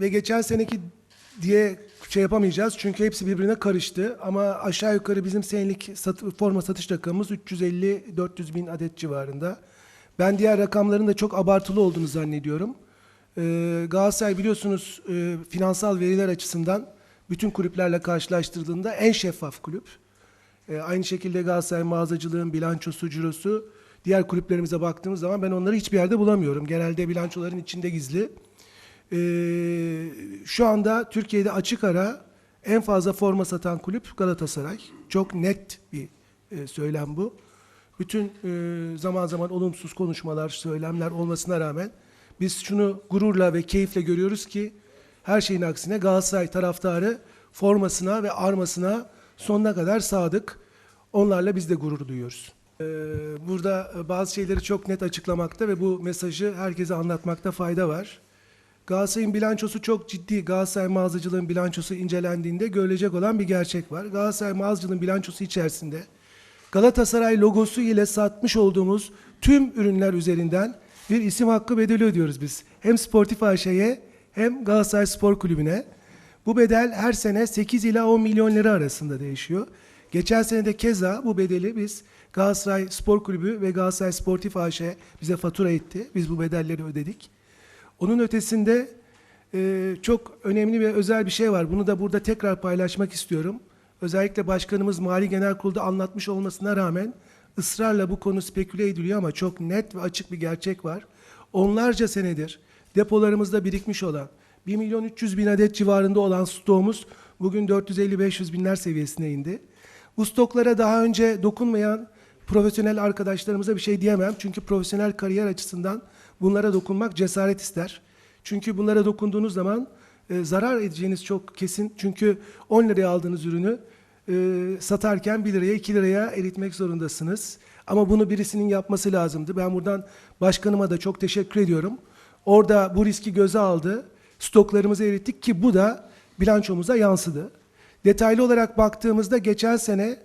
ve geçen seneki diye şey yapamayacağız çünkü hepsi birbirine karıştı ama aşağı yukarı bizim senelik sat- forma satış rakamımız 350-400 bin adet civarında. Ben diğer rakamların da çok abartılı olduğunu zannediyorum. Ee, Galatasaray biliyorsunuz e, finansal veriler açısından bütün kulüplerle karşılaştırdığında en şeffaf kulüp. Ee, aynı şekilde Galatasaray mağazacılığın bilançosu, cirosu diğer kulüplerimize baktığımız zaman ben onları hiçbir yerde bulamıyorum. Genelde bilançoların içinde gizli. Ee, şu anda Türkiye'de açık ara en fazla forma satan kulüp Galatasaray. Çok net bir e, söylem bu. Bütün e, zaman zaman olumsuz konuşmalar, söylemler olmasına rağmen biz şunu gururla ve keyifle görüyoruz ki her şeyin aksine Galatasaray taraftarı formasına ve armasına sonuna kadar sadık. Onlarla biz de gurur duyuyoruz. Ee, Burada bazı şeyleri çok net açıklamakta ve bu mesajı herkese anlatmakta fayda var. Galatasaray'ın bilançosu çok ciddi. Galatasaray mağazacılığın bilançosu incelendiğinde görülecek olan bir gerçek var. Galatasaray mağazacılığın bilançosu içerisinde Galatasaray logosu ile satmış olduğumuz tüm ürünler üzerinden bir isim hakkı bedeli ödüyoruz biz. Hem Sportif AŞ'ye hem Galatasaray Spor Kulübü'ne. Bu bedel her sene 8 ila 10 milyon lira arasında değişiyor. Geçen sene de keza bu bedeli biz Galatasaray Spor Kulübü ve Galatasaray Sportif AŞ bize fatura etti. Biz bu bedelleri ödedik. Onun ötesinde e, çok önemli ve özel bir şey var. Bunu da burada tekrar paylaşmak istiyorum. Özellikle başkanımız Mali Genel Kurulu'da anlatmış olmasına rağmen ısrarla bu konu speküle ediliyor ama çok net ve açık bir gerçek var. Onlarca senedir depolarımızda birikmiş olan 1 milyon 300 bin adet civarında olan stoğumuz bugün 450-500 binler seviyesine indi. Bu stoklara daha önce dokunmayan profesyonel arkadaşlarımıza bir şey diyemem. Çünkü profesyonel kariyer açısından bunlara dokunmak cesaret ister. Çünkü bunlara dokunduğunuz zaman e, zarar edeceğiniz çok kesin. Çünkü 10 liraya aldığınız ürünü e, satarken 1 liraya 2 liraya eritmek zorundasınız. Ama bunu birisinin yapması lazımdı. Ben buradan başkanıma da çok teşekkür ediyorum. Orada bu riski göze aldı. Stoklarımızı erittik ki bu da bilançomuza yansıdı. Detaylı olarak baktığımızda geçen sene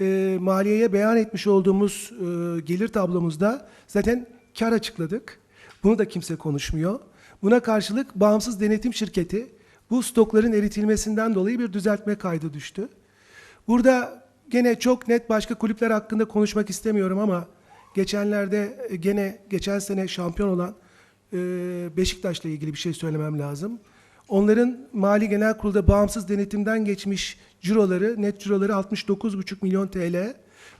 e, maliyeye beyan etmiş olduğumuz e, gelir tablomuzda zaten kar açıkladık. Bunu da kimse konuşmuyor. Buna karşılık bağımsız denetim şirketi bu stokların eritilmesinden dolayı bir düzeltme kaydı düştü. Burada gene çok net başka kulüpler hakkında konuşmak istemiyorum ama geçenlerde e, gene geçen sene şampiyon olan e, Beşiktaş'la ilgili bir şey söylemem lazım. Onların Mali Genel Kurulu'da bağımsız denetimden geçmiş ciroları, net ciroları 69,5 milyon TL.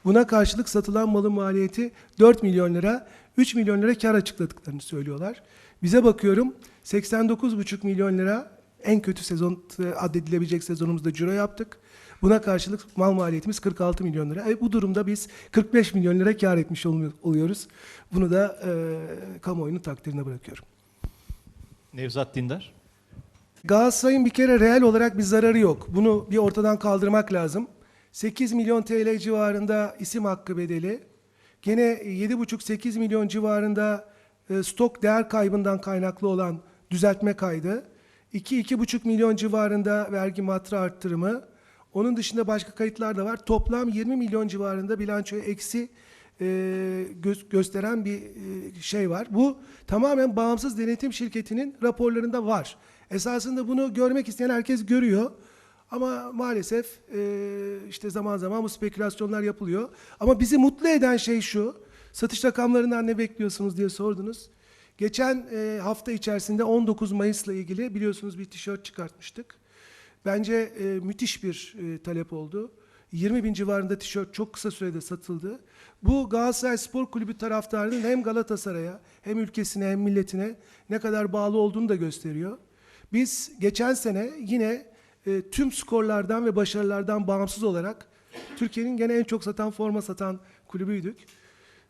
Buna karşılık satılan malın maliyeti 4 milyon lira, 3 milyon lira kar açıkladıklarını söylüyorlar. Bize bakıyorum 89,5 milyon lira en kötü sezon addedilebilecek sezonumuzda ciro yaptık. Buna karşılık mal maliyetimiz 46 milyon lira. E, bu durumda biz 45 milyon lira kar etmiş olu- oluyoruz. Bunu da e, kamuoyunun takdirine bırakıyorum. Nevzat Dindar. Galatasaray'ın bir kere reel olarak bir zararı yok. Bunu bir ortadan kaldırmak lazım. 8 milyon TL civarında isim hakkı bedeli. Gene 7,5-8 milyon civarında e, stok değer kaybından kaynaklı olan düzeltme kaydı. 2-2,5 milyon civarında vergi matra arttırımı. Onun dışında başka kayıtlar da var. Toplam 20 milyon civarında bilançoya eksi e, gö- gösteren bir e, şey var. Bu tamamen bağımsız denetim şirketinin raporlarında var. Esasında bunu görmek isteyen herkes görüyor. Ama maalesef e, işte zaman zaman bu spekülasyonlar yapılıyor. Ama bizi mutlu eden şey şu. Satış rakamlarından ne bekliyorsunuz diye sordunuz. Geçen e, hafta içerisinde 19 Mayıs'la ilgili biliyorsunuz bir tişört çıkartmıştık. Bence e, müthiş bir e, talep oldu. 20 bin civarında tişört çok kısa sürede satıldı. Bu Galatasaray Spor Kulübü taraftarının hem Galatasaray'a hem ülkesine hem milletine ne kadar bağlı olduğunu da gösteriyor. Biz geçen sene yine e, tüm skorlardan ve başarılardan bağımsız olarak Türkiye'nin gene en çok satan forma satan kulübüydük.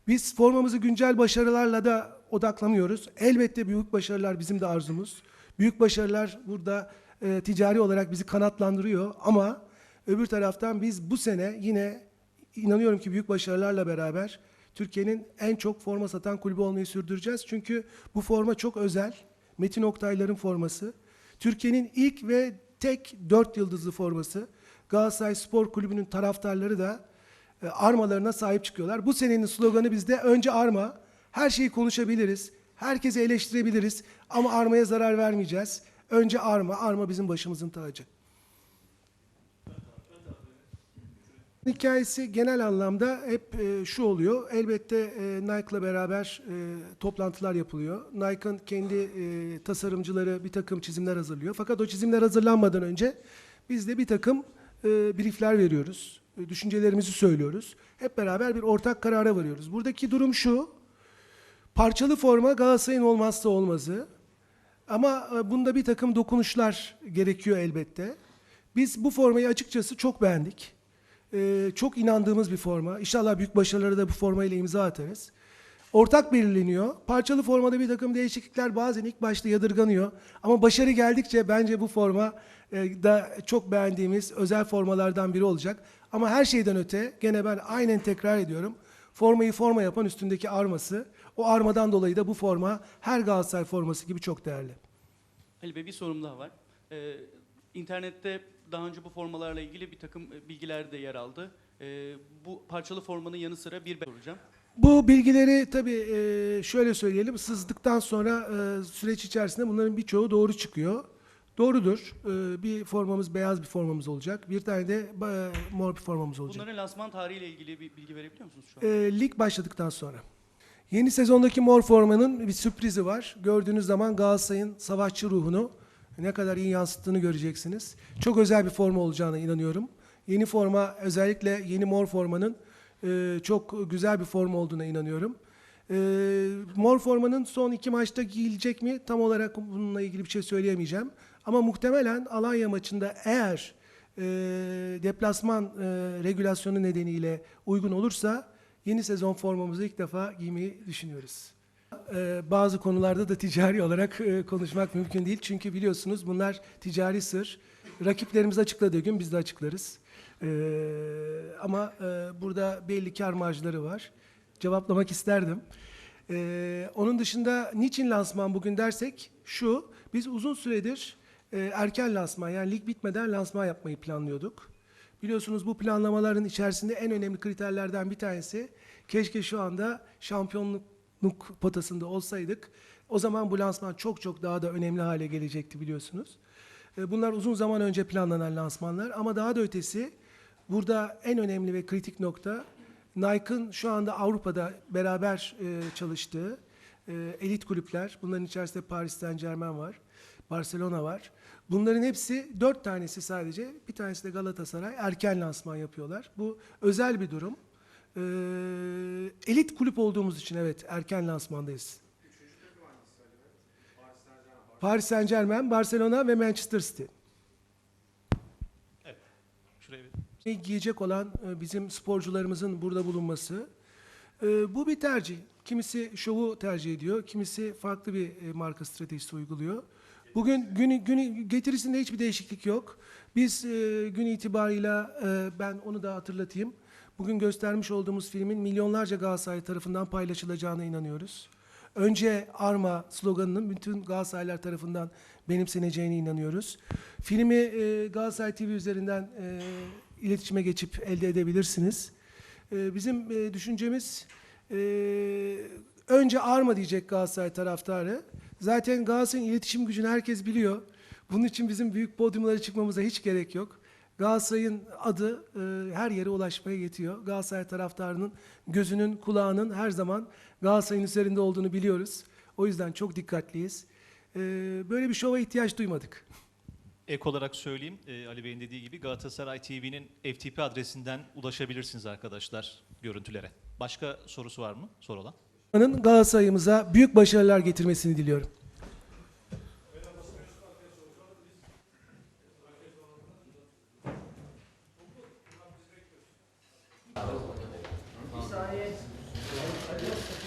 Biz formamızı güncel başarılarla da odaklanıyoruz. Elbette büyük başarılar bizim de arzumuz. Büyük başarılar burada e, ticari olarak bizi kanatlandırıyor ama öbür taraftan biz bu sene yine inanıyorum ki büyük başarılarla beraber Türkiye'nin en çok forma satan kulübü olmayı sürdüreceğiz. Çünkü bu forma çok özel. Metin Oktaylar'ın forması. Türkiye'nin ilk ve tek dört yıldızlı forması. Galatasaray Spor Kulübü'nün taraftarları da e, armalarına sahip çıkıyorlar. Bu senenin sloganı bizde önce arma. Her şeyi konuşabiliriz. Herkesi eleştirebiliriz ama armaya zarar vermeyeceğiz. Önce arma, arma bizim başımızın tacı. Hikayesi genel anlamda hep e, şu oluyor. Elbette e, Nike'la beraber e, toplantılar yapılıyor. Nike'ın kendi e, tasarımcıları bir takım çizimler hazırlıyor. Fakat o çizimler hazırlanmadan önce biz de bir takım e, briefler veriyoruz. E, düşüncelerimizi söylüyoruz. Hep beraber bir ortak karara varıyoruz. Buradaki durum şu. Parçalı forma Galatasaray'ın olmazsa olmazı. Ama e, bunda bir takım dokunuşlar gerekiyor elbette. Biz bu formayı açıkçası çok beğendik. Ee, çok inandığımız bir forma. İnşallah büyük başarıları da bu formayla imza atarız. Ortak belirleniyor. Parçalı formada bir takım değişiklikler bazen ilk başta yadırganıyor. Ama başarı geldikçe bence bu forma e, da çok beğendiğimiz özel formalardan biri olacak. Ama her şeyden öte gene ben aynen tekrar ediyorum. Formayı forma yapan üstündeki arması. O armadan dolayı da bu forma her Galatasaray forması gibi çok değerli. Ali Bey bir sorum daha var. Ee, internette daha önce bu formalarla ilgili bir takım e, bilgiler de yer aldı. Ee, bu parçalı formanın yanı sıra bir ben soracağım. Bu bilgileri tabii e, şöyle söyleyelim, sızdıktan sonra e, süreç içerisinde bunların birçoğu doğru çıkıyor. Doğrudur. E, Bir formamız beyaz bir formamız olacak. Bir tane de e, mor bir formamız olacak. Bunların lansman tarihiyle ilgili bir bilgi verebiliyor musunuz şu an? E, lig başladıktan sonra. Yeni sezondaki mor formanın bir sürprizi var. Gördüğünüz zaman Galatasaray'ın savaşçı ruhunu ne kadar iyi yansıttığını göreceksiniz. Çok özel bir forma olacağına inanıyorum. Yeni forma özellikle yeni mor formanın e, çok güzel bir forma olduğuna inanıyorum. E, mor formanın son iki maçta giyilecek mi? Tam olarak bununla ilgili bir şey söyleyemeyeceğim. Ama muhtemelen Alanya maçında eğer e, deplasman e, regülasyonu nedeniyle uygun olursa yeni sezon formamızı ilk defa giymeyi düşünüyoruz. E, bazı konularda da ticari olarak e, konuşmak mümkün değil. Çünkü biliyorsunuz bunlar ticari sır. Rakiplerimiz açıkladığı gün biz de açıklarız. E, ama e, burada belli kar marjları var. Cevaplamak isterdim. E, onun dışında niçin lansman bugün dersek şu, biz uzun süredir e, erken lansman yani lig bitmeden lansman yapmayı planlıyorduk. Biliyorsunuz bu planlamaların içerisinde en önemli kriterlerden bir tanesi keşke şu anda şampiyonluk potasında olsaydık. O zaman bu lansman çok çok daha da önemli hale gelecekti biliyorsunuz. E, Bunlar uzun zaman önce planlanan lansmanlar ama daha da ötesi burada en önemli ve kritik nokta Nike'ın şu anda Avrupa'da beraber e, çalıştığı e, elit kulüpler. Bunların içerisinde Paris Saint Germain var, Barcelona var. Bunların hepsi dört tanesi sadece, bir tanesi de Galatasaray erken lansman yapıyorlar. Bu özel bir durum. E, elit kulüp olduğumuz için evet erken lansmandayız. Paris Saint Germain, Barcelona ve Manchester City. Şuraya bir giyecek olan e, bizim sporcularımızın burada bulunması. E, Bu bir tercih. Kimisi şovu tercih ediyor, kimisi farklı bir e, marka stratejisi uyguluyor. Bugün gün, gün getirisinde hiçbir değişiklik yok. Biz e, gün itibarıyla ben onu da hatırlatayım. Bugün göstermiş olduğumuz filmin milyonlarca Galatasaray tarafından paylaşılacağına inanıyoruz. Önce Arma sloganının bütün Galatasaraylar tarafından benimseneceğine inanıyoruz. Filmi e, Galatasaray TV üzerinden e, iletişime geçip elde edebilirsiniz. E, bizim e, düşüncemiz e, önce Arma diyecek Galatasaray taraftarı. Zaten Galatasaray'ın iletişim gücünü herkes biliyor. Bunun için bizim büyük podyumlara çıkmamıza hiç gerek yok. Galatasaray'ın adı e, her yere ulaşmaya yetiyor. Galatasaray taraftarının gözünün, kulağının her zaman Galatasaray'ın üzerinde olduğunu biliyoruz. O yüzden çok dikkatliyiz. E, böyle bir şova ihtiyaç duymadık. ek olarak söyleyeyim. e, Ali Bey'in dediği gibi Galatasaray TV'nin FTP adresinden ulaşabilirsiniz arkadaşlar görüntülere. Başka sorusu var mı? Soru olan. Galatasaray'ımıza büyük başarılar getirmesini diliyorum. science,